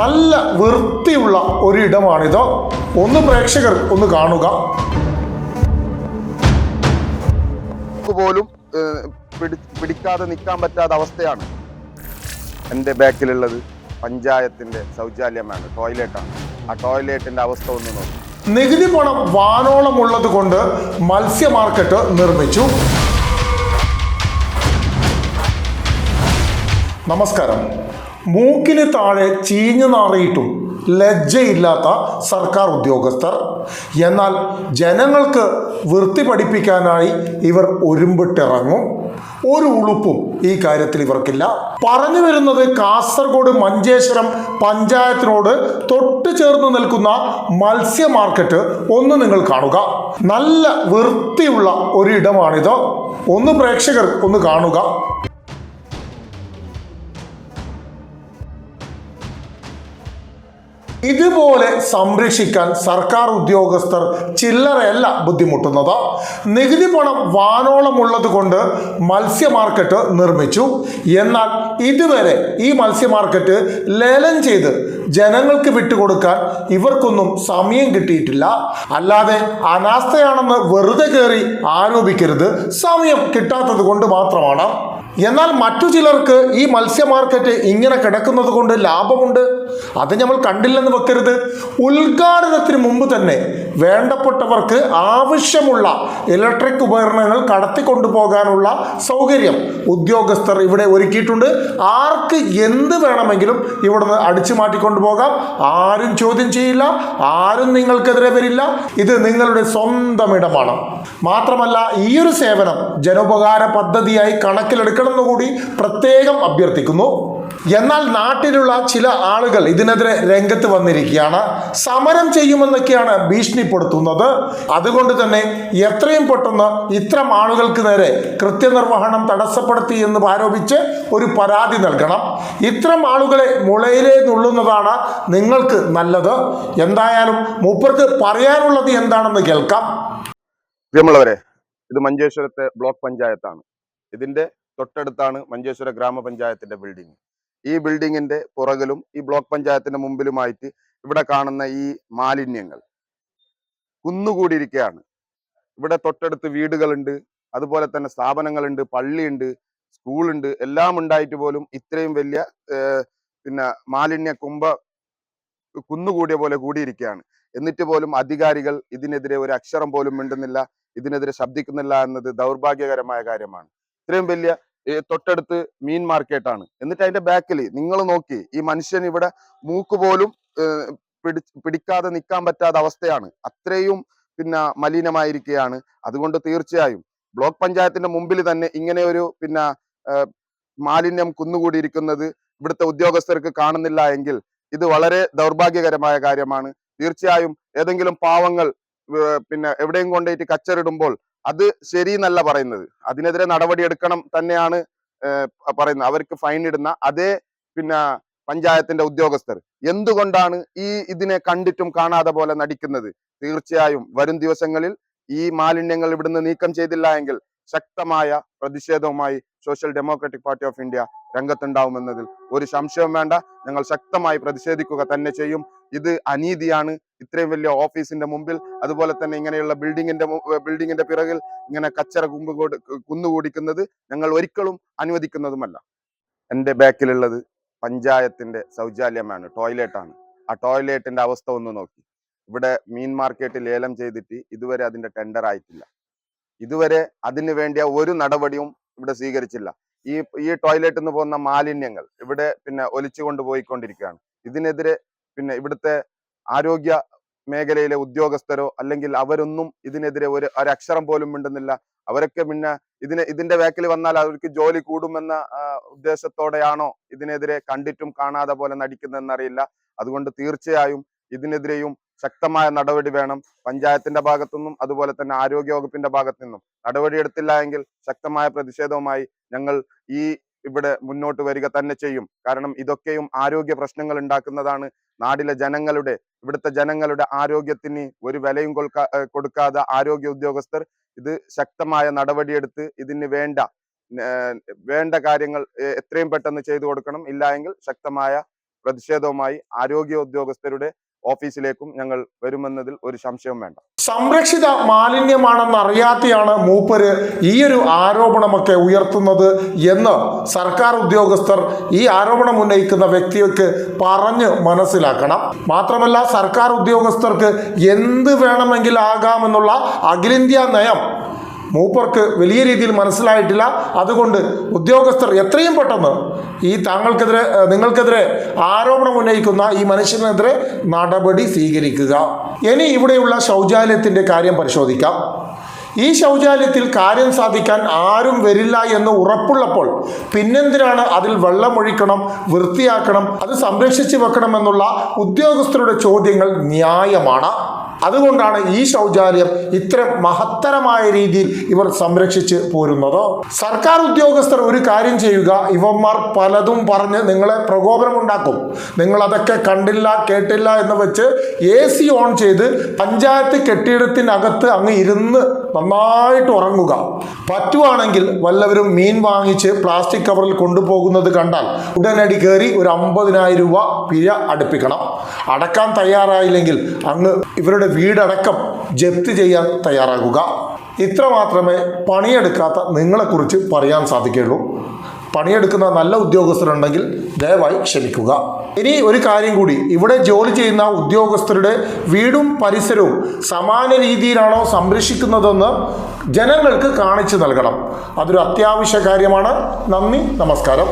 നല്ല വൃത്തിയുള്ള ഒരിടമാണിത്. ഒന്ന് പ്രേക്ഷകർ ഒന്ന് കാണുക. പോലും പിടിക്കാതെ നിൽക്കാൻ പറ്റാത്ത അവസ്ഥയാണ് എന്റെ ബാക്കിലുള്ളത്. പഞ്ചായത്തിന്റെ ശൗചാലയമാണ് ടോയ്ലറ്റാണ്. ആ ടോയ്ലറ്റിന്റെ അവസ്ഥ ഒന്ന് നോക്കി. നികുതി പണം വാനോളം ഉള്ളത് കൊണ്ട് മത്സ്യ മാർക്കറ്റ് നിർമ്മിച്ചു. നമസ്കാരം. മൂക്കിന് താഴെ ചീഞ്ഞു നാറിയിട്ടും ലജ്ജയില്ലാത്ത സർക്കാർ ഉദ്യോഗസ്ഥർ. എന്നാൽ ജനങ്ങൾക്ക് വൃത്തി പഠിപ്പിക്കാനായി ഇവർ ഒരുമ്പിട്ടിറങ്ങും. ഒരു ഉളുപ്പും ഈ കാര്യത്തിൽ ഇവർക്കില്ല. പറഞ്ഞു വരുന്നത് കാസർഗോഡ് മഞ്ചേശ്വരം പഞ്ചായത്തിനോട് തൊട്ട് ചേർന്ന് നിൽക്കുന്ന മത്സ്യ മാർക്കറ്റ് ഒന്ന് നിങ്ങൾ കാണുക. നല്ല വൃത്തിയുള്ള ഒരിടമാണിത്. ഒന്ന് പ്രേക്ഷകർ ഒന്ന് കാണുക. ഇതുപോലെ സംരക്ഷിക്കാൻ സർക്കാർ ഉദ്യോഗസ്ഥർ ചില്ലറയല്ല ബുദ്ധിമുട്ടുന്നത്. നികുതി പണം വാനോളമുള്ളത് കൊണ്ട് മത്സ്യ മാർക്കറ്റ് നിർമ്മിച്ചു. എന്നാൽ ഇതുവരെ ഈ മത്സ്യ മാർക്കറ്റ് ലേലം ചെയ്ത് ജനങ്ങൾക്ക് വിട്ടുകൊടുക്കാൻ ഇവർക്കൊന്നും സമയം കിട്ടിയിട്ടില്ല. അല്ലാതെ അനാസ്ഥയാണെന്ന് വെറുതെ കയറി ആരോപിക്കരുത്. സമയം കിട്ടാത്തത് കൊണ്ട് മാത്രമാണ്. എന്നാൽ മറ്റു ചിലർക്ക് ഈ മത്സ്യ മാർക്കറ്റ് ഇങ്ങനെ കിടക്കുന്നത് കൊണ്ട് ലാഭമുണ്ട്. അത് നമ്മൾ കണ്ടില്ലെന്ന് വെക്കരുത്. ഉദ്ഘാടനത്തിന് മുമ്പ് തന്നെ വേണ്ടപ്പെട്ടവർക്ക് ആവശ്യമുള്ള ഇലക്ട്രിക് ഉപകരണങ്ങൾ കടത്തിക്കൊണ്ടുപോകാനുള്ള സൗകര്യം ഉദ്യോഗസ്ഥർ ഇവിടെ ഒരുക്കിയിട്ടുണ്ട്. ആർക്ക് എന്ത് വേണമെങ്കിലും ഇവിടുന്ന് അടിച്ചു മാറ്റിക്കൊണ്ടു പോകാം ആരും ചോദ്യം ചെയ്യില്ല. ആരും നിങ്ങൾക്കെതിരെ വരില്ല. ഇത് നിങ്ങളുടെ സ്വന്തം ഇടമാണ്. മാത്രമല്ല ഈ ഒരു സേവനം ജനോപകാര പദ്ധതിയായി കണക്കിലെടുക്കണമെന്ന് കൂടി പ്രത്യേകം അഭ്യർത്ഥിക്കുന്നു. എന്നാൽ നാട്ടിലുള്ള ചില ആളുകൾ ഇതിനെതിരെ രംഗത്ത് വന്നിരിക്കുകയാണ്. സമരം ചെയ്യുമെന്നൊക്കെയാണ് ഭീഷണിപ്പെടുത്തുന്നത്. അതുകൊണ്ട് തന്നെ എത്രയും പെട്ടെന്ന് ഇത്തരം ആളുകൾക്ക് നേരെ കൃത്യനിർവഹണം തടസ്സപ്പെടുത്തി എന്ന് ആരോപിച്ച് ഒരു പരാതി നൽകണം. ഇത്തരം ആളുകളെ മുളയിലേ നുള്ളുന്നതാണ് നിങ്ങൾക്ക് നല്ലത്. എന്തായാലും മൂപ്പർക്ക് പറയാനുള്ളത് എന്താണെന്ന് കേൾക്കാം. പ്രിയമുള്ളവരെ ഇത് മഞ്ചേശ്വരത്തെ ബ്ലോക്ക് പഞ്ചായത്താണ്. ഇതിന്റെ തൊട്ടടുത്താണ് മഞ്ചേശ്വര ഗ്രാമപഞ്ചായത്തിന്റെ ബിൽഡിംഗ് ഈ ബിൽഡിങ്ങിന്റെ പുറകിലും ഈ ബ്ലോക്ക് പഞ്ചായത്തിന്റെ മുമ്പിലുമായിട്ട് ഇവിടെ കാണുന്ന ഈ മാലിന്യങ്ങൾ കുന്നുകൂടിയിരിക്കുകയാണ്. ഇവിടെ തൊട്ടടുത്ത് വീടുകളുണ്ട് അതുപോലെ തന്നെ സ്ഥാപനങ്ങളുണ്ട് പള്ളിയുണ്ട് സ്കൂളുണ്ട് എല്ലാം ഉണ്ടായിട്ട് പോലും ഇത്രയും വലിയ പിന്നെ മാലിന്യ കുംഭ കുന്നുകൂടിയ പോലെ കൂടിയിരിക്കുകയാണ്. എന്നിട്ട് പോലും അധികാരികൾ ഇതിനെതിരെ ഒരു അക്ഷരം പോലും മിണ്ടുന്നില്ല ഇതിനെതിരെ ശബ്ദിക്കുന്നില്ല എന്നത് ദൗർഭാഗ്യകരമായ കാര്യമാണ്. ഇത്രയും വലിയ തൊട്ടടുത്ത് മീൻ മാർക്കറ്റാണ് എന്നിട്ട് അതിന്റെ ബാക്കിൽ നിങ്ങൾ നോക്കി ഈ മനുഷ്യൻ ഇവിടെ മൂക്ക് പോലും പിടി പിടിക്കാതെ നിൽക്കാൻ പറ്റാത്ത അവസ്ഥയാണ്. അത്രയും പിന്നെ മലിനമായിരിക്കുകയാണ് അതുകൊണ്ട് തീർച്ചയായും ബ്ലോക്ക് പഞ്ചായത്തിന്റെ മുമ്പിൽ തന്നെ ഇങ്ങനെ ഒരു പിന്നെ മാലിന്യം കുന്നുകൂടിയിരിക്കുന്നത് ഇവിടുത്തെ ഉദ്യോഗസ്ഥർക്ക് കാണുന്നില്ല എങ്കിൽ ഇത് വളരെ ദൗർഭാഗ്യകരമായ കാര്യമാണ്. തീർച്ചയായും ഏതെങ്കിലും പാവങ്ങൾ പിന്നെ എവിടെയും കൊണ്ടുപോയിട്ട് കച്ചറിടുമ്പോൾ അത് ശരി എന്നല്ല പറയുന്നത്. അതിനെതിരെ നടപടി എടുക്കണം തന്നെയാണ് പറയുന്നത്. അവർക്ക് ഫൈൻ ഇടുന്ന അതേ പിന്നെ പഞ്ചായത്തിന്റെ ഉദ്യോഗസ്ഥർ. എന്തുകൊണ്ടാണ് ഈ ഇതിനെ കണ്ടിട്ടും കാണാതെ പോലെ നടിക്കുന്നത്? തീർച്ചയായും വരും ദിവസങ്ങളിൽ ഈ മാലിന്യങ്ങൾ ഇവിടുന്ന് നീക്കം ചെയ്തില്ല എങ്കിൽ ശക്തമായ പ്രതിഷേധവുമായി social democratic party of India രംഗത്തുണ്ടാവുമെന്നതിൽ ഒരു സംശയവും വേണ്ട. ഞങ്ങൾ ശക്തമായി പ്രതിഷേധിക്കുക തന്നെ ചെയ്യും. ഇത് അനീതിയാണ്. ഇത്രയും വലിയ ഓഫീസിന്റെ മുമ്പിൽ അതുപോലെ തന്നെ ഇങ്ങനെയുള്ള ബിൽഡിങ്ങിന്റെ ബിൽഡിങ്ങിന്റെ പിറകിൽ ഇങ്ങനെ കച്ചറ കുമ്പ് കുന്നുകൂടിക്കുന്നത് ഞങ്ങൾ ഒരിക്കലും അനുവദിക്കുന്നതുമല്ല. എന്റെ ബാക്കിലുള്ളത് പഞ്ചായത്തിന്റെ ശൗചാലയമാണ് ടോയ്ലറ്റാണ്. ആ ടോയ്ലറ്റിന്റെ അവസ്ഥ ഒന്ന് നോക്കി. ഇവിടെ മീൻ മാർക്കറ്റിൽ ലേലം ചെയ്തിട്ട് ഇതുവരെ അതിന്റെ ടെൻഡർ ആയിട്ടില്ല ഇതുവരെ അതിനു വേണ്ടിയ ഒരു നടപടിയും ഇവിടെ സ്വീകരിച്ചില്ല. ഈ ഈ ടോയ്ലറ്റിൽ നിന്ന് പോകുന്ന മാലിന്യങ്ങൾ ഇവിടെ പിന്നെ ഒലിച്ചു കൊണ്ടുപോയിക്കൊണ്ടിരിക്കുകയാണ് ഇതിനെതിരെ പിന്നെ ഇവിടുത്തെ ആരോഗ്യ മേഖലയിലെ ഉദ്യോഗസ്ഥരോ അല്ലെങ്കിൽ അവരൊന്നും ഇതിനെതിരെ ഒരു ഒരക്ഷരം പോലും മിണ്ടുന്നില്ല. അവരൊക്കെ പിന്നെ ഇതിന് ഇതിന്റെ വേക്കിൽ വന്നാൽ അവർക്ക് ജോലി കൂടുമെന്ന ഉദ്ദേശത്തോടെയാണോ ഇതിനെതിരെ കണ്ടിട്ടും കാണാതെ പോലെ നടിക്കുന്നതെന്നറിയില്ല. അതുകൊണ്ട് തീർച്ചയായും ഇതിനെതിരെയും ശക്തമായ നടപടി വേണം. പഞ്ചായത്തിന്റെ ഭാഗത്തുനിന്നും അതുപോലെ തന്നെ ആരോഗ്യ വകുപ്പിന്റെ ഭാഗത്തു നിന്നും നടപടി എടുത്തില്ല എങ്കിൽ ശക്തമായ പ്രതിഷേധവുമായി ഞങ്ങൾ ഈ ഇവിടെ മുന്നോട്ട് വരിക തന്നെ ചെയ്യും. കാരണം ഇതൊക്കെയും ആരോഗ്യ പ്രശ്നങ്ങൾ ഉണ്ടാക്കുന്നതാണ്. നാടിലെ ജനങ്ങളുടെ ഇവിടുത്തെ ജനങ്ങളുടെ ആരോഗ്യത്തിന് ഒരു വിലയും കൊടുക്കാതെ ആരോഗ്യ ഉദ്യോഗസ്ഥർ ഇത് ശക്തമായ നടപടിയെടുത്ത് ഇതിന് വേണ്ട വേണ്ട കാര്യങ്ങൾ എത്രയും പെട്ടെന്ന് ചെയ്തു കൊടുക്കണം. ഇല്ല എങ്കിൽ ശക്തമായ പ്രതിഷേധവുമായി ആരോഗ്യ ഉദ്യോഗസ്ഥരുടെ ഓഫീസിലേക്കും ഞങ്ങൾ വരുമെന്നതിൽ ഒരു സംശയവും വേണ്ട. സംരക്ഷിത മാലിന്യമാണെന്ന് അറിയാതെയാണ് മൂപ്പര് ഈ ഒരു ആരോപണമൊക്കെ ഉയർത്തുന്നത് എന്ന് സർക്കാർ ഉദ്യോഗസ്ഥർ ഈ ആരോപണം ഉന്നയിക്കുന്ന വ്യക്തിക്ക് പറഞ്ഞ് മനസ്സിലാക്കണം. മാത്രമല്ല സർക്കാർ ഉദ്യോഗസ്ഥർക്ക് എന്ത് വേണമെങ്കിലാകാമെന്നുള്ള അഖിലേന്ത്യാ നയം മൂപ്പർക്ക് വലിയ രീതിയിൽ മനസ്സിലായിട്ടില്ല. അതുകൊണ്ട് ഉദ്യോഗസ്ഥർ എത്രയും പെട്ടെന്ന് ഈ താങ്കൾക്കെതിരെ നിങ്ങൾക്കെതിരെ ആരോപണം ഉന്നയിക്കുന്ന ഈ മനുഷ്യനെതിരെ നടപടി സ്വീകരിക്കുക. ഇനി ഇവിടെയുള്ള ശൗചാലയത്തിന്റെ കാര്യം പരിശോധിക്കാം. ഈ ശൗചാലയത്തിൽ കാര്യം സാധിക്കാൻ ആരും വരില്ല എന്ന് ഉറപ്പുള്ളപ്പോൾ പിന്നെന്തിനാണ് അതിൽ വെള്ളമൊഴിക്കണം വൃത്തിയാക്കണം അത് സംരക്ഷിച്ച് വെക്കണമെന്നുള്ള ഉദ്യോഗസ്ഥരുടെ ചോദ്യങ്ങൾ ന്യായമാണ്. അതുകൊണ്ടാണ് ഈ ശൗചാലയം ഇത്ര മഹത്തരമായ രീതിയിൽ ഇവർ സംരക്ഷിച്ച് പോരുന്നത്. സർക്കാർ ഉദ്യോഗസ്ഥർ ഒരു കാര്യം ചെയ്യുക ഇവന്മാർ പലതും പറഞ്ഞ് നിങ്ങളെ പ്രകോപനമുണ്ടാക്കും. നിങ്ങൾ അതൊക്കെ കണ്ടില്ല കേട്ടില്ല എന്ന് വെച്ച് എ സി ഓൺ ചെയ്ത് പഞ്ചായത്ത് കെട്ടിടത്തിനകത്ത് അങ്ങ് ഇരുന്ന് നന്നായിട്ട് ഉറങ്ങുക. പറ്റുവാണെങ്കിൽ വല്ലവരും മീൻ വാങ്ങിച്ച് പ്ലാസ്റ്റിക് കവറിൽ കൊണ്ടുപോകുന്നത് കണ്ടാൽ ഉടനടി കയറി ഒരു അമ്പതിനായിരം രൂപ പിഴ അടുപ്പിക്കണം. അടക്കാൻ തയ്യാറായില്ലെങ്കിൽ അങ്ങ് ഇവരുടെ വീടടക്കം ജപ്തി ചെയ്യാൻ തയ്യാറാകുക. ഇത്ര മാത്രമേ പണിയെടുക്കാത്ത നിങ്ങളെക്കുറിച്ച് പറയാൻ സാധിക്കുകയുള്ളൂ. പണിയെടുക്കുന്ന നല്ല ഉദ്യോഗസ്ഥരുണ്ടെങ്കിൽ ദയവായി ക്ഷമിക്കുക. ഇനി ഒരു കാര്യം കൂടി. ഇവിടെ ജോലി ചെയ്യുന്ന ഉദ്യോഗസ്ഥരുടെ വീടും പരിസരവും സമാന രീതിയിലാണോ സംരക്ഷിക്കുന്നതെന്ന് ജനങ്ങൾക്ക് കാണിച്ചു നൽകണം. അതൊരു അത്യാവശ്യ കാര്യമാണ്. നന്ദി നമസ്കാരം.